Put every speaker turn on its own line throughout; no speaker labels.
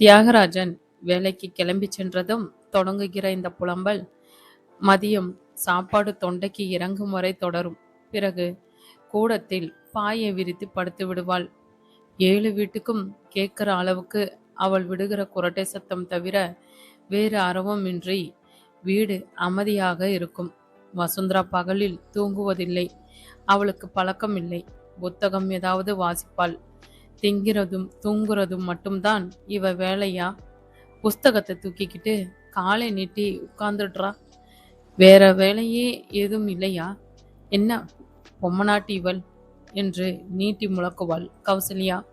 தியாகராஜன் வேலைக்கு கிளம்பி சென்றதும் தொடங்குகிற இந்த புலம்பல் மதியம் சாப்பாடு தொண்டைக்கு இறங்கும் வரை தொடரும். பிறகு கூடத்தில் பாயை விரித்து படுத்து விடுவாள். ஏழு வீட்டுக்கும் கேட்கிற அளவுக்கு அவள் விடுகிற குரட்டை சத்தம் தவிர வேறு அறவுமின்றி வீடு அமைதியாக இருக்கும். வசுந்தரா பகலில் தூங்குவதில்லை. அவளுக்கு பழக்கம் இல்லை புத்தகம் ஏதாவது வாசிப்பாள். திங்கிறதும் தூங்குறதும் மட்டும்தான் இவ வேலையா? புஸ்தகத்தை தூக்கிக்கிட்டு காலை நீட்டி உட்கார்ந்துடுறா. வேற வேலையே எதுவும் இல்லையா? என்ன பொம்மநாட்டி இவள்? என்று நீட்டி முழக்குவாள் கௌசல்யா.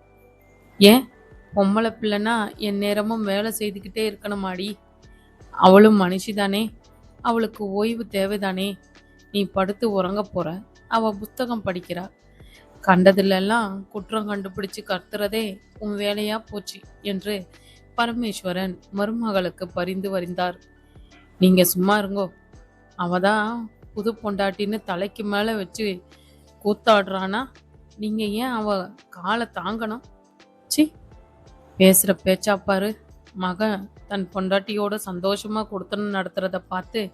ஏன்? பொம்பளை பிள்ளைனா என் நேரமும் வேலை செய்துக்கிட்டே இருக்கணுமாடி? அவளும் மனுஷிதானே? அவளுக்கு ஓய்வு தேவைதானே? நீ படுத்து உறங்க போற. அவள் புத்தகம் படிக்கிறா. கண்டதிலெல்லாம் குற்றம் கண்டுபிடிச்சு கத்துறதே உன் வேலையா போச்சு என்று பரமேஸ்வரன் மருமகளுக்கு பரிந்து வரிந்தார். நீங்க சும்மா இருங்கோ. அவதான் புது பொண்டாட்டின்னு தலைக்கு மேல வச்சு கூத்தாடுறானா? நீங்க ஏன் அவ காலை தாங்கணும்? சி பேசுற பேச்சா பாரு. மகன் தன் பொண்டாட்டியோட சந்தோஷமா கொடுத்தனு நடத்துறத பார்த்து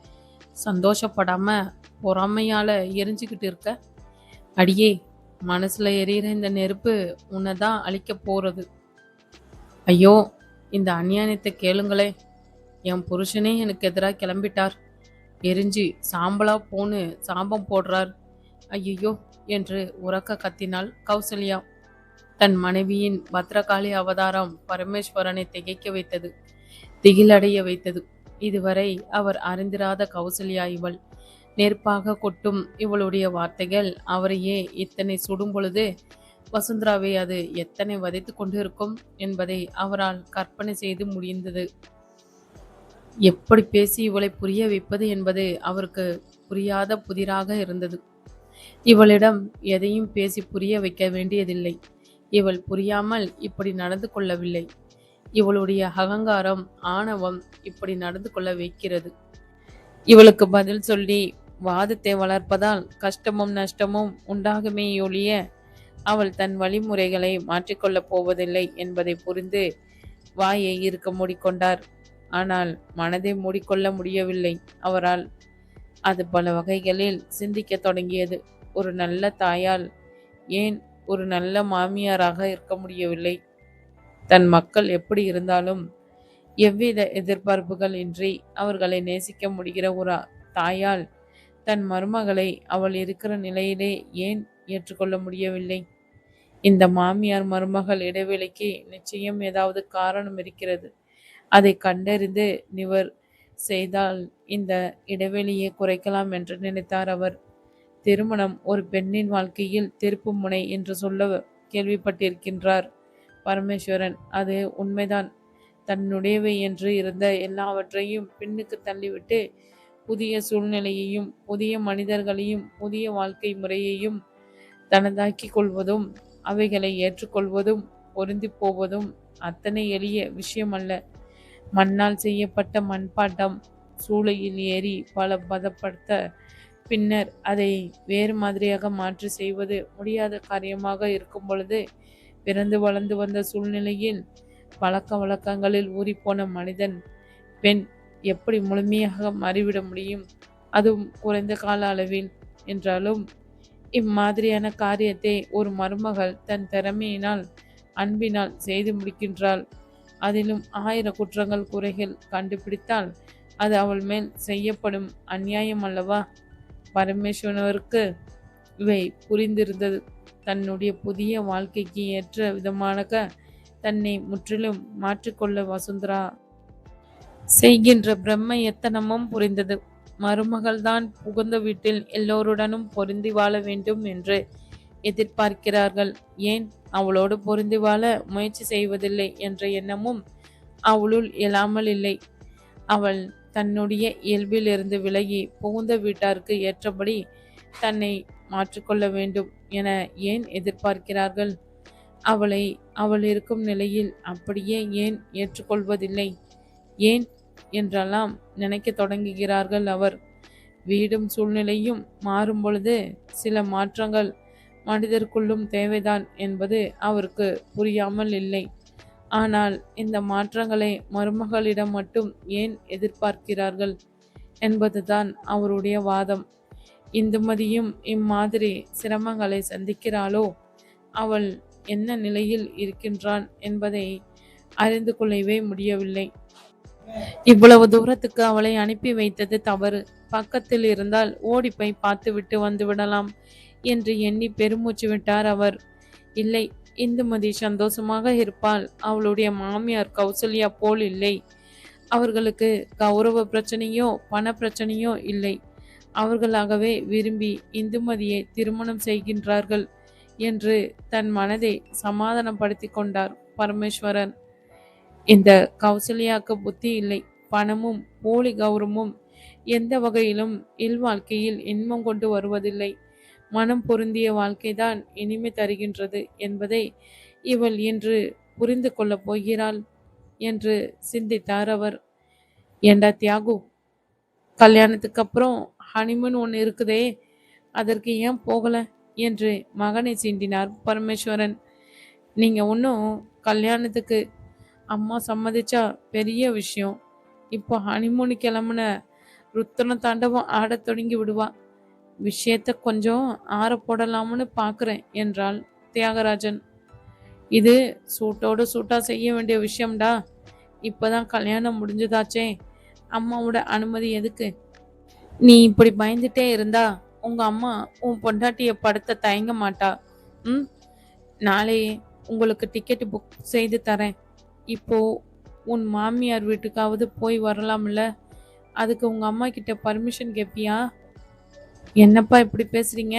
சந்தோஷப்படாம பொறாமையால எரிஞ்சுக்கிட்டு இருக்க. அடியே மனசுல எரியிற இந்த நெருப்பு உன்னை தான் அழிக்க போறது. ஐயோ இந்த அநியாயத்தை கேளுங்களே. என் புருஷனே எனக்கு எதிராக கிளம்பிட்டார். எரிஞ்சு சாம்பலா போன்னு சாம்பம் போடுறார். ஐயோ என்று உறக்க கத்தினாள் கௌசல்யா. தன் மனைவியின் பத்ரகாளி அவதாரம் பரமேஸ்வரனை திகைக்க வைத்தது திகிலடைய வைத்தது. இதுவரை அவர் அறிந்திராத கௌசல்யா இவள். நெருப்பாக கொட்டும் இவளுடைய வார்த்தைகள் அவரையே இத்தனை சுடும் பொழுது வசுந்தராவை அது எத்தனை வதைத்து கொண்டிருக்கும்? என்பதை அவரால் கற்பனை செய்து முடிந்தது. எப்படி பேசி இவளை புரிய வைப்பது என்பது அவருக்கு புரியாத புதிராக இருந்தது. இவளிடம் எதையும் பேசி புரிய வைக்க வேண்டியதில்லை. இவள் புரியாமல் இப்படி நடந்து கொள்ளவில்லை. இவளுடைய அகங்காரம் ஆணவம் இப்படி நடந்து கொள்ள வைக்கிறது. இவளுக்கு பதில் சொல்லி வாதத்தை வளர்ப்பதால் கஷ்டமும் நஷ்டமும் உண்டாகுமே ஒழிய அவள் தன் வழிமுறைகளை மாற்றிக்கொள்ளப் போவதில்லை என்பதை புரிந்து வாயை இருக்க மூடிக்கொண்டார். ஆனால் மனதை மூடிக்கொள்ள முடியவில்லை. அவரால் அது பல வகைகளில் சிந்திக்க தொடங்கியது. ஒரு நல்ல தாயால் ஏன் ஒரு நல்ல மாமியாராக இருக்க முடியவில்லை? தன் மக்கள் எப்படி இருந்தாலும் எவ்வித எதிர்பார்ப்புகள் இன்றி அவர்களை நேசிக்க முடிகிற ஒரு தாயால் தன் மருமகளை அவள் இருக்கிற நிலையிலே ஏன் ஏற்றுக்கொள்ள முடியவில்லை? இந்த மாமியார் மருமகள் இடைவெளிக்கு நிச்சயம் ஏதாவது காரணம் இருக்கிறது. அதை கண்டறிந்து நிவர் செய்தால் இந்த இடைவெளியை குறைக்கலாம் என்று நினைத்தார் அவர். திருமணம் ஒரு பெண்ணின் வாழ்க்கையில் திருப்பு முனை என்று சொல்ல கேள்விப்பட்டிருக்கின்றார் பரமேஸ்வரன். அது உண்மைதான். தன்னுடையவை என்று இருந்த எல்லாவற்றையும் பின்னுக்கு தள்ளிவிட்டு புதிய சூழ்நிலையையும் புதிய மனிதர்களையும் புதிய வாழ்க்கை முறையையும் தனதாக்கிக் கொள்வதும் அவைகளை ஏற்றுக்கொள்வதும் பொருந்தி போவதும் அத்தனை எளிய விஷயம் அல்ல மண்ணால் செய்யப்பட்ட மண்பாட்டம் சூளையில் ஏறி பல பதப்படுத்த பின்னர் அதை வேறு மாதிரியாக மாற்றி செய்வது முடியாத காரியமாக இருக்கும் பொழுது பிறந்து வளர்ந்து வந்த சூழ்நிலையில் பழக்க வழக்கங்களில் ஊறிப்போன மனிதன் பெண் எப்படி முழுமையாக மாறிவிட முடியும்? அதுவும் குறைந்த கால அளவில் என்றாலும் இம்மாதிரியான காரியத்தை ஒரு மருமகள் தன் திறமையினால் அன்பினால் செய்து முடிக்கின்றாள். அதிலும் ஆயிரம் குற்றங்கள் குறைகள் கண்டுபிடித்தால் அது அவள் மேல் செய்யப்படும் அந்நியாயம் அல்லவா? பரமேஸ்வரனுக்கு இவை புரிந்திருந்தது. தன்னுடைய புதிய வாழ்க்கைக்கு ஏற்ற விதமாக தன்னை முற்றிலும் மாற்றிக்கொள்ள வசுந்தரா செய்கின்ற பிரம்ம எத்தனமும் புரிந்தது. மருமகள்தான் புகுந்த வீட்டில் எல்லோருடனும் பொருந்தி வாழ வேண்டும் என்று எதிர்பார்க்கிறார்கள். ஏன்? அவளோடு பொருந்தி வாழ முயற்சி செய்வதில்லை என்ற எண்ணமும் அவளுள் இயலாமல் இல்லை. அவள் தன்னுடைய இயல்பிலிருந்து விலகி புகுந்த வீட்டாருக்கு ஏற்றபடி தன்னை மாற்றிக்கொள்ள வேண்டும் என ஏன் எதிர்பார்க்கிறார்கள்? அவளை அவள் இருக்கும் நிலையில் அப்படியே ஏன் ஏற்றுக்கொள்வதில்லை? ஏன் என்றெல்லாம் நினைக்க தொடங்குகிறார்கள் அவர். வீடும் சூழ்நிலையும் மாறும் பொழுது சில மாற்றங்கள் மனிதருக்குள்ளும் தேவைதான் என்பது அவருக்கு புரியாமல் இல்லை. ஆனால் இந்த மாற்றங்களை மருமகளிடம் மட்டும் ஏன் எதிர்பார்க்கிறார்கள் என்பதுதான் அவருடைய வாதம். இந்துமதியும் இம்மாதிரி சிரமங்களை சந்திக்கிறாளோ? அவள் என்ன நிலையில் இருக்கின்றான் என்பதை அறிந்து கொள்ளவே முடியவில்லை. இவ்வளவு தூரத்துக்கு அவளை அனுப்பி வைத்தது தவறு. பக்கத்தில் இருந்தால் ஓடி போய் பார்த்துவிட்டு வந்து விடலாம் என்று எண்ணி பெருமூச்சு விட்டார் அவர். இல்லை இந்துமதி சந்தோஷமாக இருப்பாள். அவளுடைய மாமியார் கௌசல்யா போல் இல்லை. அவர்களுக்கு கௌரவ பிரச்சனையோ பண பிரச்சனையோ இல்லை. அவர்களாகவே விரும்பி இந்துமதியை திருமணம் செய்கின்றார்கள் என்று தன் மனதை சமாதானப்படுத்தி கொண்டார் பரமேஸ்வரன். இந்த கௌசல்யாக்கு புத்தி இல்லை. பணமும் போலி கௌரவமும் எந்த வகையிலும் இல்வாழ்க்கையில் இன்பம் கொண்டு வருவதில்லை. மனம் பொருந்திய வாழ்க்கைதான் இனிமை தருகின்றது என்பதை இவள் இன்று புரிந்து கொள்ளப் போகிறாள் என்று சிந்தித்தார் அவர். ஏண்டா தியாகு கல்யாணத்துக்கு அப்புறம் ஹனிமூன் ஒன்று இருக்குதே அதற்கு ஏன் போகலை என்று மகனை சீண்டினார் பரமேஸ்வரன். நீங்கள் ஒன்றும் கல்யாணத்துக்கு அம்மா சம்மதிச்சா பெரிய விஷயம். இப்போ ஹனிமூனு கிளம்புன ருத்தன தாண்டவம் ஆடத் தொடங்கி விடுவா. விஷயத்த கொஞ்சம் ஆற போடலாம்னு பார்க்குறேன் என்றாள் தியாகராஜன். இது சூட்டோடு சூட்டாக செய்ய வேண்டிய விஷயம்டா. இப்போதான் கல்யாணம் முடிஞ்சதாச்சே. அம்மாவோட அனுமதி எதுக்கு? நீ இப்படி பயந்துட்டே இருந்தா உங்க அம்மா உன் பொண்டாட்டிய படுத்த தயங்க மாட்டா. ம்? நாளையே உங்களுக்கு டிக்கெட் புக் செய்து தரேன். இப்போ உன் மாமியார் வீட்டுக்காவது போய் வரலாம்ல? அதுக்கு உங்க அம்மா கிட்ட பர்மிஷன் கேட்பியா என்னப்பா இப்படி பேசுறீங்க?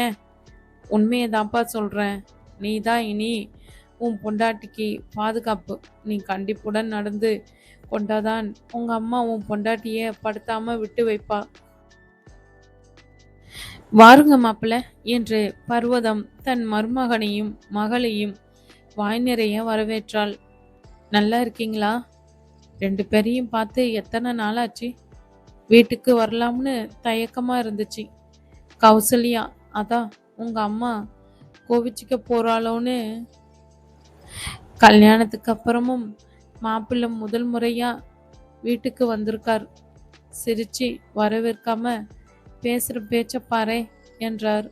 உண்மையை தான்ப்பா சொல்றேன். நீ தான் இனி உன் பொண்டாட்டிக்கு பாதுகாப்பு. நீ கண்டிப்புடன் நடந்து கொண்டாதான் உங்க அம்மா உன் பொண்டாட்டிய படுத்தாம விட்டு வைப்பா. வாருங்க மாப்பிள்ள என்று பர்வதம் தன் மருமகனையும் மகளையும் வாய் நிறைய வரவேற்றாள். நல்லா இருக்கீங்களா? ரெண்டு பேரையும் பார்த்து எத்தனை நாளாச்சு? வீட்டுக்கு வரலாம்னு தயக்கமாக இருந்துச்சு. கௌசல்யா அதான் உங்கள் அம்மா கோவிச்சிக்க போகிறாளோன்னு கல்யாணத்துக்கு அப்புறமும் மாப்பிள்ளை முதல் முறையாக வீட்டுக்கு வந்திருக்கார். சிரிச்சு வரவேற்காம பேசுகிற பேச்ச பாரு என்றார்.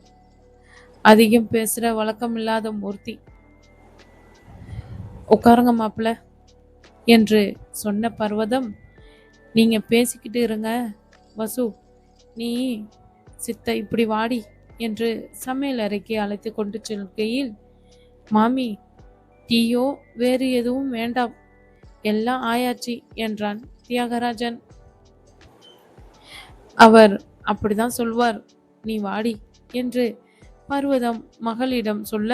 அதிகம் பேசுகிற வழக்கம் இல்லாத மூர்த்தி. உட்காருங்க மாப்பிள்ள. என்று சொன்ன பர்வதம் நீங்கள் பேசிக்கிட்டு இருங்க. வசு நீ சித்த இப்படி வாடி என்று சமையல் அறைக்கு அழைத்து கொண்டு செல்கையில் மாமி டீயோ வேறு எதுவும் வேண்டாம். எல்லாம் ஆயாச்சு என்றான் தியாகராஜன். அவர் அப்படிதான் சொல்வார் நீ வாடி என்று பர்வதம் மகளிடம் சொல்ல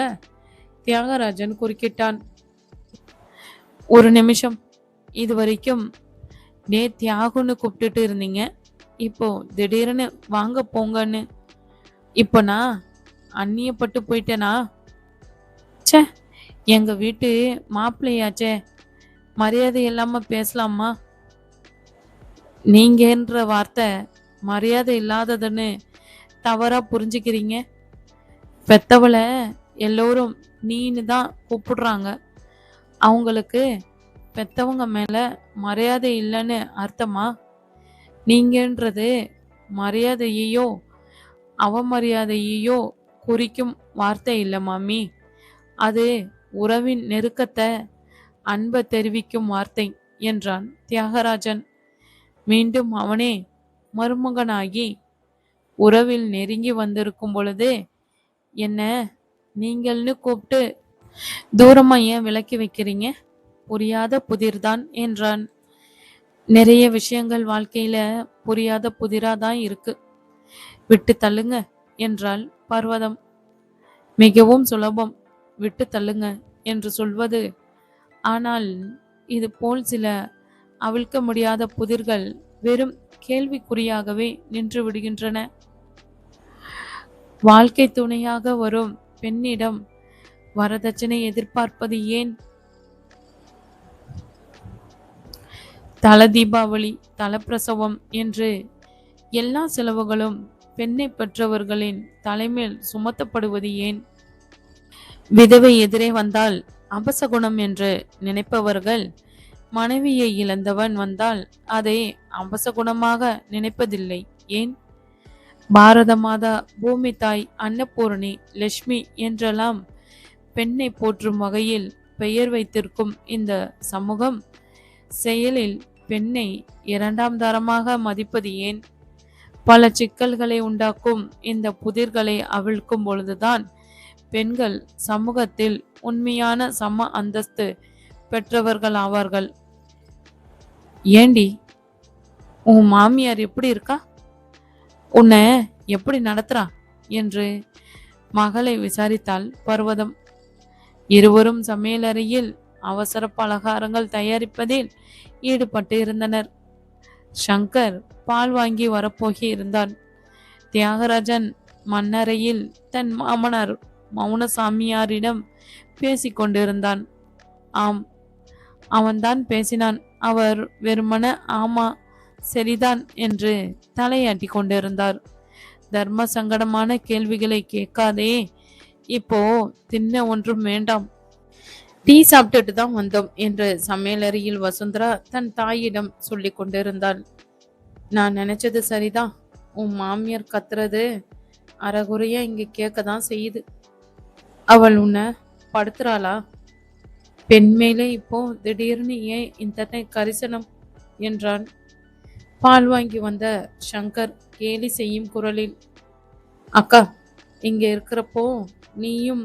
தியாகராஜன் குறுக்கிட்டான். ஒரு நிமிஷம் இது வரைக்கும் நே தியாகுன்னு கூப்பிட்டுட்டு இருந்தீங்க. இப்போ திடீர்னு வாங்க போங்கன்னு. இப்போ நான் அந்நியப்பட்டு போயிட்டேனா? சே எங்கள் வீட்டு மாப்பிள்ளையாச்சே. மரியாதை இல்லாமல் பேசலாமா? நீங்கன்ற வார்த்தை மரியாதை இல்லாததுன்னு தவறாக புரிஞ்சுக்கிறீங்க? பெத்தவளை எல்லோரும் நீன்னு தான் கூப்பிடுறாங்க. அவங்களுக்கு பெத்தவங்க மேல மரியாதை இல்லைன்னு அர்த்தமா? நீங்கன்றது மரியாதையையோ அவமரியாதையையோ குறிக்கும் வார்த்தை இல்லை மாமி. அது உறவின் நெருக்கத்தை அன்பை தெரிவிக்கும் வார்த்தை என்றான் தியாகராஜன். மீண்டும் அவனே மருமகனாகி உறவில் நெருங்கி வந்திருக்கும் பொழுது என்ன நீங்கள்னு கூப்பிட்டு தூரமாக ஏன் விலக்கி வைக்கிறீங்க? புரியாத புதிர்தான் என்றான். நிறைய விஷயங்கள் வாழ்க்கையில புரியாத புதிராதான் இருக்கு. விட்டு தள்ளுங்க என்றாள் பர்வதம். மிகவும் சுலபம். விட்டு தள்ளுங்க என்று சொல்வது. ஆனால் இது போல் சில அவிழ்க்க முடியாத புதிர்கள் வெறும் கேள்விக்குறியாகவே நின்று விடுகின்றன. வாழ்க்கை துணையாக வரும் பெண்ணிடம் வரதட்சணை எதிர்பார்ப்பது ஏன் தல தீபாவளி தலப்பிரசவம் என்று எல்லா செலவுகளும் பெண்ணை பெற்றவர்களின் தலைமேல் சுமத்தப்படுவது ஏன்? விதவை எதிரே வந்தால் அபசகுணம் என்று நினைப்பவர்கள் மனைவியை இழந்தவன் வந்தால் அதை அபசகுணமாக நினைப்பதில்லை. ஏன்? பாரத மாதா பூமி தாய் அன்னபூரணி லட்சுமி என்றெல்லாம் பெண்ணை போற்றும் வகையில் பெயர் வைத்திருக்கும் இந்த சமூகம் செயலில் பெண்ணை இரண்டாம் தரமாக மதிப்பது ஏன்? பல சிக்கல்களை உண்டாக்கும் இந்த புதிர்களை அவிழ்க்கும் பொழுதுதான் பெண்கள் சமூகத்தில் உண்மையான சம அந்தஸ்து பெற்றவர்கள் ஆவார்கள். ஏண்டி உன் மாமியார் எப்படி இருக்கா? உன்னை எப்படி நடத்துறா? என்று மகளை விசாரித்தாள் பர்வதம். இருவரும் சமையலறையில் அவசர பலகாரங்கள் தயாரிப்பதில் ஈடுபட்டு இருந்தனர் சங்கர் பால் வாங்கி வரப்போகி இருந்தான். தியாகராஜன் மன்னரையில் தன் மாமனார் மௌனசாமியாரிடம் பேசி கொண்டிருந்தான். ஆம் அவன்தான் பேசினான். அவர் வெறுமன ஆமா சரிதான் என்று தலையாட்டி கொண்டிருந்தார். தர்ம சங்கடமான கேள்விகளை கேட்காதே இப்போ தின்ன ஒன்றும் வேண்டாம். டீ சாப்பிட்டுட்டு தான் வந்தோம் என்று சமையலறையில் வசுந்தரா தன் தாயிடம் சொல்லி கொண்டிருந்தாள். நான் நினைச்சது சரிதான் உன் மாமியார் கத்துறது அறகுறையா இங்க கேட்க தான் செய்யுது. அவள் உன்னை படுத்துறாளா? பெண்மேலே இப்போ திடீர்னு ஏன் இத்தனை கரிசனம்? என்றான். பால் வாங்கி வந்த சங்கர் கேலி செய்யும் குரலில் அக்கா இங்க இருக்கிறப்போ நீயும்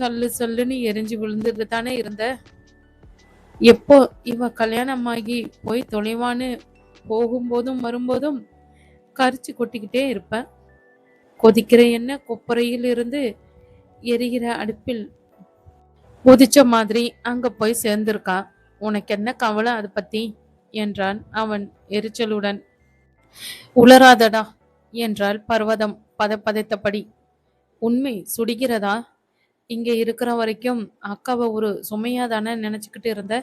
சல்லு சல்லுன்னு எரிஞ்சு விழுந்துட்டு தானே இருந்த? எப்போ இவ கல்யாணமாகி போய் தொலைவான்னு போகும்போதும் வரும்போதும் கரிச்சு கொட்டிக்கிட்டே இருப்பேன் கொதிக்கிற எண்ணெய் கொப்பரையில் இருந்து எரிகிற அடுப்பில் உதிச்ச மாதிரி அங்க போய் சேர்ந்திருக்கா. உனக்கு என்ன கவலை அதை பத்தி? என்றான் அவன் எரிச்சலுடன். உளராதடா என்றாள் பர்வதம் பதப்பதைத்தபடி. உண்மை சுடுகிறதா? இங்க இருக்கிற வரைக்கும் அக்காவை ஒரு சுமையா தானே நினைச்சுக்கிட்டு இருந்த?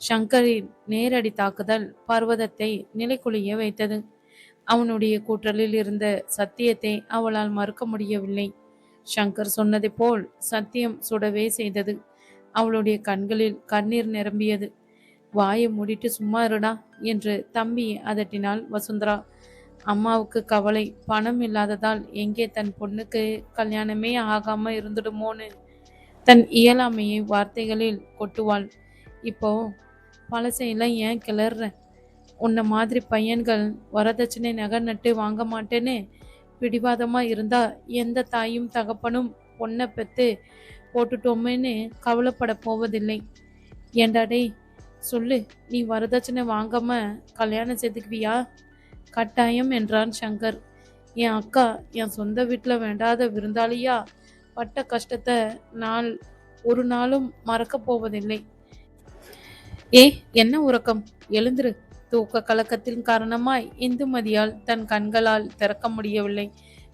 சங்கரின் நேரடி தாக்குதல் பர்வதத்தை நிலைக்குழிய வைத்தது. அவனுடைய கூற்றலில் இருந்த சத்தியத்தை அவளால் மறுக்க முடியவில்லை. சங்கர் சொன்னதை போல் சத்தியம் சுடவே செய்தது. அவளுடைய கண்களில் கண்ணீர் நிரம்பியது. வாயை மூடிட்டு சும்மா இருடா என்று தம்பி அதட்டினாள் வசுந்தரா. அம்மாவுக்கு கவலை. பணம் இல்லாததால் எங்கே தன் பொண்ணுக்கு கல்யாணமே ஆகாம இருந்துடுமோன்னு தன் இயலாமையை வார்த்தைகளில் கொட்டுவாள். இப்போ பழசையெல்லாம் ஏன் கிளற உன்னை மாதிரி பையன்கள் வரதட்சணை நகை நட்டு வாங்க மாட்டேன்னு பிடிவாதமாக இருந்தால் எந்த தாயும் தகப்பனும் பொண்ணை பெற்று போட்டுட்டோமேன்னு கவலைப்பட போவதில்லை. ஏண்டாடே சொல்லு. நீ வரதட்சணை வாங்காமல் கல்யாணம் செதுக்குவியா கட்டாயம் என்றான் சங்கர். என் அக்கா என் சொந்த வீட்டில் வேண்டாத விருந்தாளியா? பட்ட கஷ்டத்தை நான் ஒரு நாளும் மறக்க போவதில்லை. ஏ என்ன உறக்கம்? எழுந்திரு. தூக்க கலக்கத்தின் காரணமாய் இந்துமதியால் தன் கண்களால் திறக்க முடியவில்லை.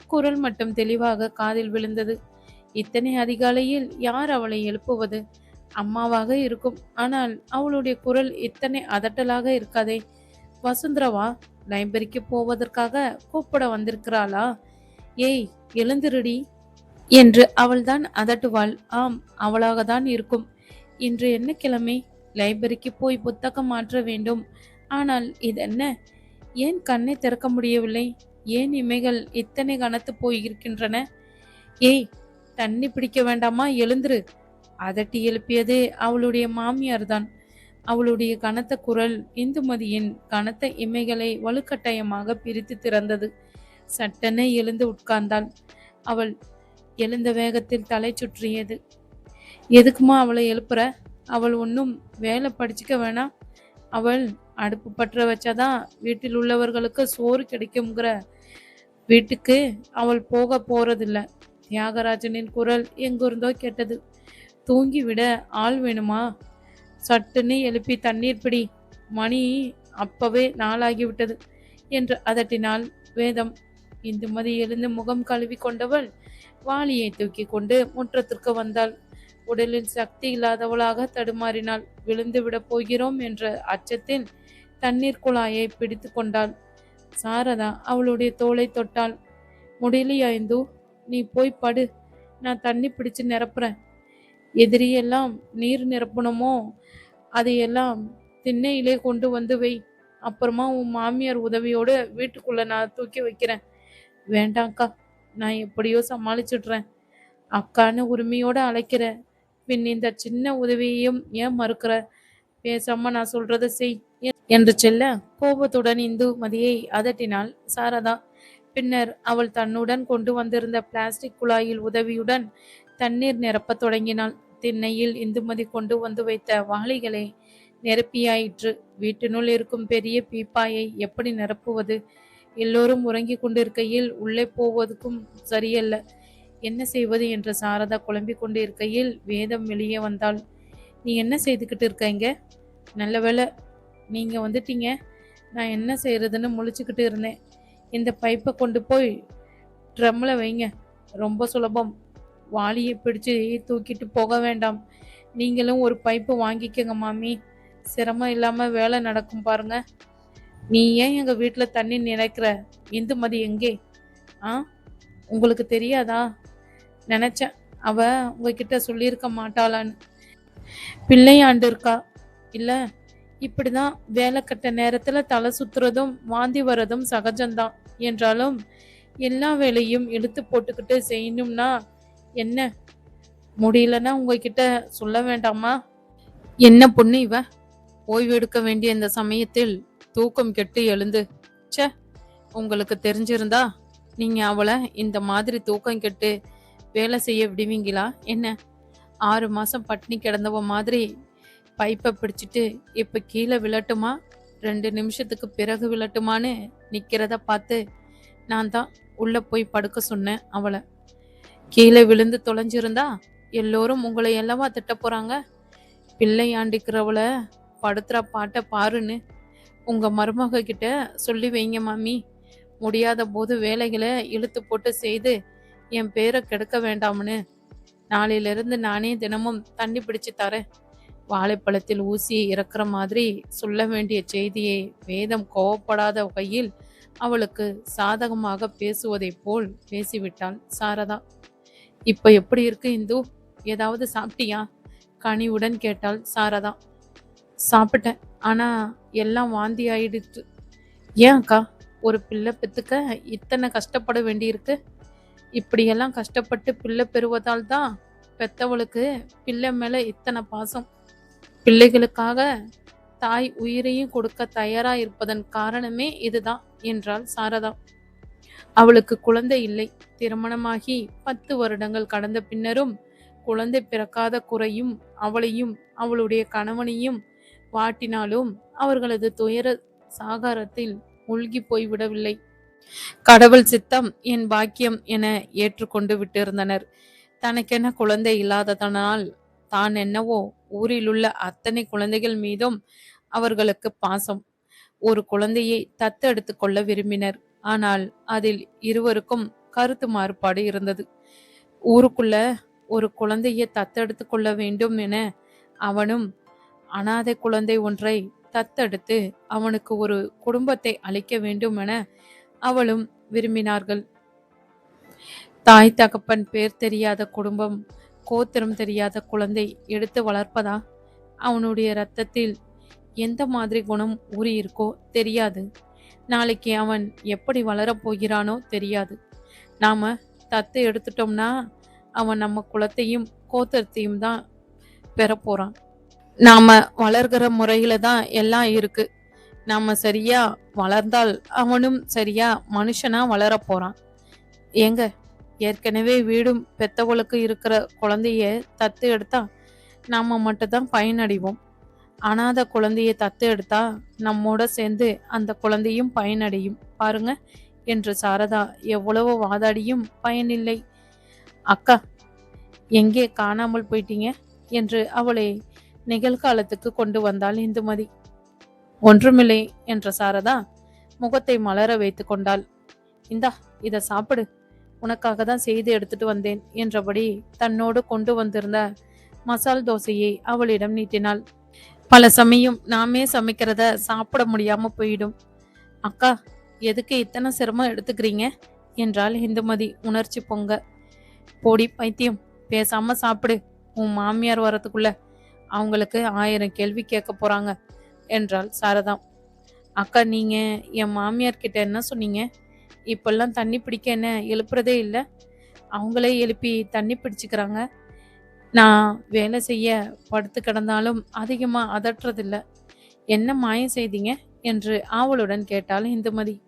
குரல் மட்டும் தெளிவாக காதில் விழுந்தது. இத்தனை அதிகாலையில் யார் அவளை எழுப்புவது? அம்மாவாக இருக்கும். ஆனால் அவளுடைய குரல் இத்தனை அதட்டலாக இருக்காதே. வசுந்தரவா? லைப்ரரிக்கு போவதற்காக கூப்பிட வந்திருக்கிறாளா? ஏய் எழுந்திருடி. என்று அவள்தான் அதட்டுவாள். ஆம் அவளாக தான் இருக்கும். இன்று என்ன கிழமை? லைப்ரரிக்கு போய் புத்தகம் மாற்ற வேண்டும். ஆனால் இதென்ன? ஏன் கண்ணை திறக்க முடியவில்லை? ஏன் இமைகள் இத்தனை கனத்து போயிருக்கின்றன? ஏய் தண்ணி பிடிக்க வேண்டாமா? எழுந்துரு. அதட்டி எழுப்பியது அவளுடைய மாமியார் தான் அவளுடைய கனத்த குரல் இந்துமதியின் கனத்த இமைகளை வலுக்கட்டாயமாக பிரித்து திறந்தது. சட்டென எழுந்து உட்கார்ந்தாள். அவள் எழுந்த வேகத்தில் தலை சுற்றியது. எதுக்குமா அவளை எழுப்புற? அவள் ஒன்றும் வேலை படிச்சுக்க வேணாம். அவள் அடுப்பு பற்ற வச்சாதான் வீட்டில் உள்ளவர்களுக்கு சோறு கிடைக்குங்கிற வீட்டுக்கு அவள் போக போறதில்ல. தியாகராஜனின் குரல் எங்கிருந்தோ கேட்டது. தூங்கிவிட ஆள் வேணுமா? சட்டுன்னு எழுப்பி தண்ணீர் பிடி மணி அப்பவே நாளாகிவிட்டது என்று அதட்டினாள் வேதம். இந்துமதி எழுந்து முகம் கழுவி கொண்டவள் வாளியை தூக்கி கொண்டு முற்றத்திற்கு வந்தாள். உடலில் சக்தி இல்லாதவளாக தடுமாறினாள். விழுந்து விடப் போகிறோம் என்ற அச்சத்தில் தண்ணீர் குழாயை பிடித்து கொண்டாள். சாரதா அவளுடைய தோலை தொட்டாள். முடியலையா இந்து? நீ போய் படு. நான் தண்ணி பிடிச்சு நிரப்புறேன். எதிரியெல்லாம் நீர் நிரப்பணுமோ? அதையெல்லாம் திண்ணையிலே கொண்டு வந்து வை. அப்புறமா உன் மாமியார் உதவியோட வீட்டுக்குள்ளே நான் தூக்கி வைக்கிறேன். வேண்டாம்க்கா நான் எப்படியோ சமாளிச்சிடுறேன். அக்கான்னு உரிமையோட அழைக்கிற. பின் இந்த சின்ன உதவியையும் ஏன் மறுக்கிற? பேசாம நான் சொல்றத செய் என்று செல்ல கோபத்துடன் இந்துமதியை அதட்டினாள் சாரதா. பின்னர் அவள் தன்னுடன் கொண்டு வந்திருந்த பிளாஸ்டிக் குழாயில் உதவியுடன் தண்ணீர் நிரப்பத் தொடங்கினாள். திண்ணையில் இந்துமதி கொண்டு வந்து வைத்த வாளிகளை நிரப்பியாயிற்று. வீட்டினுள் இருக்கும் பெரிய பீப்பாயை எப்படி நிரப்புவது? எல்லோரும் உறங்கிக் கொண்டிருக்கையில் உள்ளே போவதுக்கும் சரியல்ல. என்ன செய்வது என்று சாரதா குழம்பிக் கொண்டு இருக்கையில் வேதம் வெளியே வந்தாள். நீ என்ன செய்துக்கிட்டு இருக்க இங்க? நல்ல வேளை நீங்க வந்துட்டீங்க. நான் என்ன செய்யறதுன்னு முழிச்சுக்கிட்டு இருந்தேன். இந்த பைப்பை கொண்டு போய் ட்ரம்மில் வைங்க. ரொம்ப சுலபம். வாளியை பிடிச்சு தூக்கிட்டு போக வேண்டாம். நீங்களும் ஒரு பைப்பு வாங்கிக்கோங்க மாமி. சிரமம் இல்லாமல் வேலை நடக்கும் பாருங்க. நீ ஏன் எங்கள் வீட்டில் தண்ணி நினைக்கிற இந்துமதி எங்கே? ஆ? உங்களுக்கு தெரியாதா? நினச்சேன். அவ உங்ககிட்ட சொல்லியிருக்க மாட்டாளான்னு. பிள்ளையாண்டு இருக்கா? இல்லை. இப்படி தான் வேலை கட்ட நேரத்தில் தலை சுற்றுறதும் வாந்தி வர்றதும் சகஜம்தான். என்றாலும் எல்லா வேலையும் இழுத்து போட்டுக்கிட்டு செய்யணும்னா என்ன? முடியலன்னா உங்ககிட்ட சொல்ல வேண்டாமா? என்ன பொண்ணு இவ? ஓய்வு எடுக்க வேண்டிய இந்த சமயத்தில் தூக்கம் கெட்டு எழுந்து ச்சே உங்களுக்கு தெரிஞ்சிருந்தா நீங்க அவளை இந்த மாதிரி தூக்கம் கெட்டு வேலை செய்ய விடுவீங்களா? என்ன? ஆறு மாசம் பட்னி கிடந்தவ மாதிரி பைப்பை பிடிச்சிட்டு இப்ப கீழே விழட்டுமா? ரெண்டு நிமிஷத்துக்கு பிறகு விழட்டுமான்னு நிக்கிறத பார்த்து நான் தான் உள்ள போய் படுக்க சொன்னேன் அவளை. கீழே விழுந்து தொலைஞ்சிருந்தா எல்லோரும் உங்களை எல்லவா திட்ட போறாங்க? பிள்ளையாண்டிக்கிறவள படுத்துற பாட்டை பாருன்னு உங்க மருமக கிட்ட சொல்லி வைங்க மாமி. முடியாத போது வேலைகளை இழுத்து போட்டு செய்து என் பேரை கெடுக்க வேண்டாம்னு. நாளையிலிருந்து நானே தினமும் தண்ணி பிடிச்சு தரேன். வாழைப்பழத்தில் ஊசி இறக்குற மாதிரி சொல்ல வேண்டிய செய்தியை வேதம் கோவப்படாத வகையில் அவளுக்கு சாதகமாக பேசுவதைப் போல் பேசிவிட்டாள் சாரதா. இப்போ எப்படி இருக்கு இந்து? ஏதாவது சாப்பிட்டியா? கனிவுடன் கேட்டாள் சாரதா. சாப்பிட்டேன் ஆனால் எல்லாம் வாந்தி ஆயிடுச்சு ஏன் அக்கா? ஒரு பிள்ளை பெற்றுக்க இத்தனை கஷ்டப்பட வேண்டியிருக்கு. இப்படியெல்லாம் கஷ்டப்பட்டு பிள்ளை பெறுவதால் தான் பெத்தவளுக்கு பிள்ளை மேலே இத்தனை பாசம். பிள்ளைகளுக்காக தாய் உயிரையும் கொடுக்க தயாரா இருப்பதன் காரணமே இதுதான் என்றாள் சாரதா. அவளுக்கு குழந்தை இல்லை. திருமணமாகி பத்து வருடங்கள் கடந்த பின்னரும் குழந்தை பிறக்காத குறையும் அவளையும் அவளுடைய கணவனையும் வாட்டினாலும் அவர்களது துயர சாகாரத்தில் மூழ்கி போய்விடவில்லை கடவுள் சித்தம் என் பாக்கியம் என ஏற்றுக்கொண்டு விட்டிருந்தனர். தனக்கென குழந்தை இல்லாததனால் தான் என்னவோ ஊரிலுள்ள அத்தனை குழந்தைகள் மீதும் அவர்களுக்கு பாசம். ஒரு குழந்தையை தத்தெடுத்து கொள்ள விரும்பினர். ஆனால் அதில் இருவருக்கும் கருத்து மாறுபாடு இருந்தது. ஊருக்குள்ள ஒரு குழந்தையை தத்தெடுத்து கொள்ள வேண்டும் என அவனும் அனாதை குழந்தை ஒன்றை தத்தெடுத்து அவனுக்கு ஒரு குடும்பத்தை அளிக்க வேண்டும் என அவளும் விரும்பினார்கள். தாய் தகப்பன் பேர் தெரியாத குடும்பம் கோத்திரம் தெரியாத குழந்தை எடுத்து வளர்ப்பதா? அவனுடைய ரத்தத்தில் எந்த மாதிரி குணம் ஊறி இருக்கோ தெரியாது. நாளைக்கு அவன் எப்படி வளரப் போகிறானோ தெரியாது. நாம் தத்து எடுத்துட்டோம்னா அவன் நம்ம குலத்தையும் கோத்திரத்தையும் தான் பெறப்போகிறான் நாம் வளர்கிற முறையில் தான் எல்லாம் இருக்குது நாம் சரியாக வளர்ந்தால் அவனும் சரியாக மனுஷனாக வளரப்போகிறான் ஏங்க ஏற்கனவே வீடும் பெத்தவளுக்கு இருக்கிற குழந்தைய தத்து எடுத்தா நாம் மட்டும்தான் பயனடைவோம். அனாத குழந்தையை தத்து எடுத்தா நம்மோட சேர்ந்து அந்த குழந்தையும் பயனடையும். பாருங்க என்று சாரதா எவ்வளவு வாதாடியும் பயனில்லை. அக்கா எங்கே காணாமல் போயிட்டீங்க? என்று அவளை நிகழ்காலத்துக்கு கொண்டு வந்தாள் இந்துமதி. ஒன்றுமில்லை என்ற சாரதா முகத்தை மலர வைத்து கொண்டாள். இந்தா இதை சாப்பிடு. உனக்காக தான் செய்து எடுத்துட்டு வந்தேன் என்றபடி தன்னோடு கொண்டு வந்திருந்த மசால் தோசையை அவளிடம் நீட்டினாள். பல சமயம் நாமே சமைக்கிறத சாப்பிட முடியாம போயிடும். அக்கா எதுக்கு இத்தனை சிரமம் எடுத்துக்கிறீங்க? என்றால் இந்துமதி உணர்ச்சி பொங்க. போடி பைத்தியம் பேசாம சாப்பிடு. உன் மாமியார் வரத்துக்குள்ள அவங்களுக்கு ஆயிரம் கேள்வி கேட்க போறாங்க என்றாள் சாரதா. அக்கா நீங்க என் மாமியார் கிட்ட என்ன சொன்னீங்க? இப்பெல்லாம் தண்ணி பிடிக்க என்ன எழுப்புறதே இல்லை. அவங்களே எழுப்பி தண்ணி பிடிச்சிக்கிறாங்க. நான் வேலை செய்ய படுத்து கிடந்தாலும் அதிகமாக அதட்டுறதில்ல. என்ன மாயம் செய்தீங்க? என்று ஆவலுடன் கேட்டாள் இந்துமதி.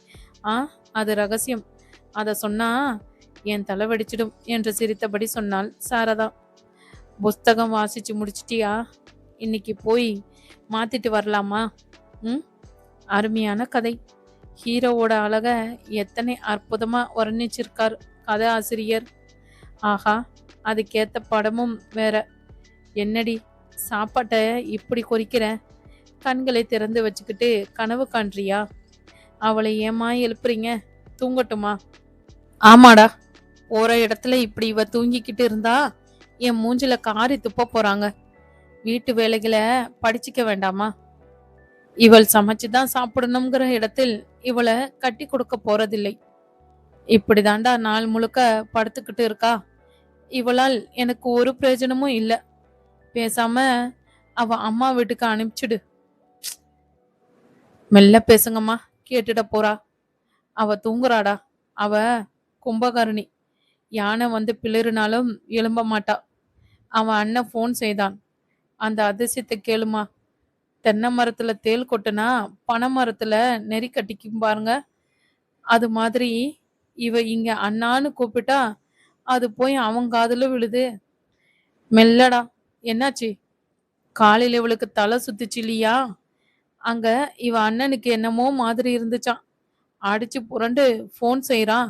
ஆ அது ரகசியம். அதை சொன்னா என் தலை வெடிச்சிடும் என்று சிரித்தபடி சொன்னாள் சாரதா. புஸ்தகம் வாசிச்சு முடிச்சிட்டியா? இன்னைக்கு போய் மாத்திட்டு வரலாமா? ம் அருமையான கதை. ஹீரோவோட அழக எத்தனை அற்புதமாக வர்ணிச்சிருக்கார் கதை ஆசிரியர் ஆஹா அதுக்கேற்ற படமும் வேற. என்னடி சாப்பாட்டை இப்படி கொறிக்கிற? கண்களை திறந்து வச்சுக்கிட்டு கனவு காண்றியா? அவளை ஏமா எழுப்புறீங்க? தூங்கட்டுமா? ஆமாடா. போகிற இடத்துல இப்படி இவ தூங்கிக்கிட்டு இருந்தா என் மூஞ்சில காரி துப்ப போறாங்க. வீட்டு வேலைகளை படிச்சுக்க வேண்டாமா? இவள் சமைச்சுதான் சாப்பிடணுங்கிற இடத்தில் இவளை கட்டி கொடுக்க போறதில்லை. இப்படிதாண்டா நாள் முழுக்க படுத்துக்கிட்டு இருக்கா? இவளால் எனக்கு ஒரு பிரயோஜனமும் இல்லை. பேசாம அவ அம்மா வீட்டுக்கு அனுப்பிச்சுடு. மெல்ல பேசுங்கம்மா கேட்டுட போறா. அவ தூங்குறாடா. அவ கும்பகரணி. யானை வந்து பிளிருனாலும் எழும்ப மாட்டா. அவன் அண்ணன் ஃபோன் செய்தான். அந்த அதிசயத்தை கேளுமா. தென்னை மரத்துல தேள் கொட்டுனா பனை மரத்துல நெறி கட்டிக்கும் பாருங்க. அது மாதிரி இவ இங்க அண்ணான்னு கூப்பிட்டா அது போய் அவன் காதுல விழுது. மெல்லடா என்னாச்சு? காலையில இவளுக்கு தலை சுத்துச்சு இல்லையா? அங்க இவ அண்ணனுக்கு என்னமோ மாதிரி இருந்துச்சான் அடிச்சு புரண்டு ஃபோன் செய்யறான்